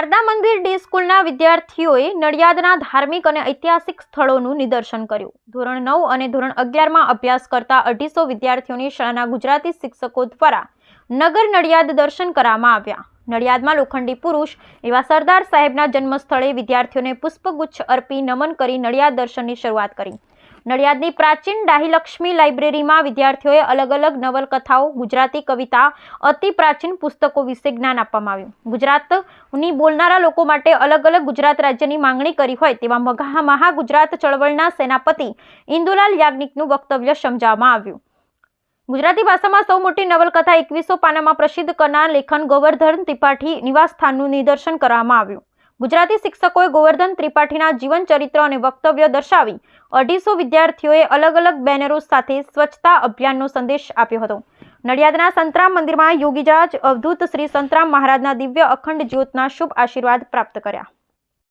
શારદા મંદિર ડી સ્કૂલના વિદ્યાર્થીઓએ નડિયાદના ધાર્મિક અને ઐતિહાસિક સ્થળોનું નિદર્શન કર્યું. ધોરણ નવ અને ધોરણ અગિયારમાં અભ્યાસ કરતા અઢીસો વિદ્યાર્થીઓની શાળાના ગુજરાતી શિક્ષકો દ્વારા નગર નડિયાદ દર્શન કરવામાં આવ્યા. નડિયાદમાં લોખંડી પુરુષ એવા સરદાર સાહેબના જન્મસ્થળે વિદ્યાર્થીઓને પુષ્પગુચ્છ અર્પી નમન કરી નડિયાદ દર્શનની શરૂઆત કરી. નડિયાદની પ્રાચીન ડાહીલક્ષ્મી લાઇબ્રેરીમાં વિદ્યાર્થીઓએ અલગ અલગ નવલકથાઓ, ગુજરાતી કવિતા, અતિ પ્રાચીન પુસ્તકો વિશે જ્ઞાન આપવામાં આવ્યું. ગુજરાતની બોલનારા લોકો માટે અલગ અલગ ગુજરાત રાજ્યની માંગણી કરી હોય તેવા મહા મહા ગુજરાત ચળવળના સેનાપતિ ઇન્દુલાલ યાજ્ઞિકનું વક્તવ્ય સમજાવવામાં આવ્યું. ગુજરાતી ભાષામાં સૌ મોટી નવલકથા એકવીસો પાનામાં પ્રસિદ્ધ કરનાર લેખન ગોવર્ધન ત્રિપાઠી નિવાસસ્થાનનું નિદર્શન કરવામાં આવ્યું. ગુજરાતી શિક્ષકોએ ગોવર્ધન ત્રિપાઠીના જીવન ચરિત્ર અને વક્તવ્ય દર્શાવી અઢીસો વિદ્યાર્થીઓએ અલગ અલગ બેનરો સાથે સ્વચ્છતા અભિયાનનો સંદેશ આપ્યો હતો. નડિયાદના સંતરામ મંદિરમાં યોગીરાજ અવધૂત શ્રી સંતરામ મહારાજના દિવ્ય અખંડ જ્યોતના શુભ આશીર્વાદ પ્રાપ્ત કર્યા.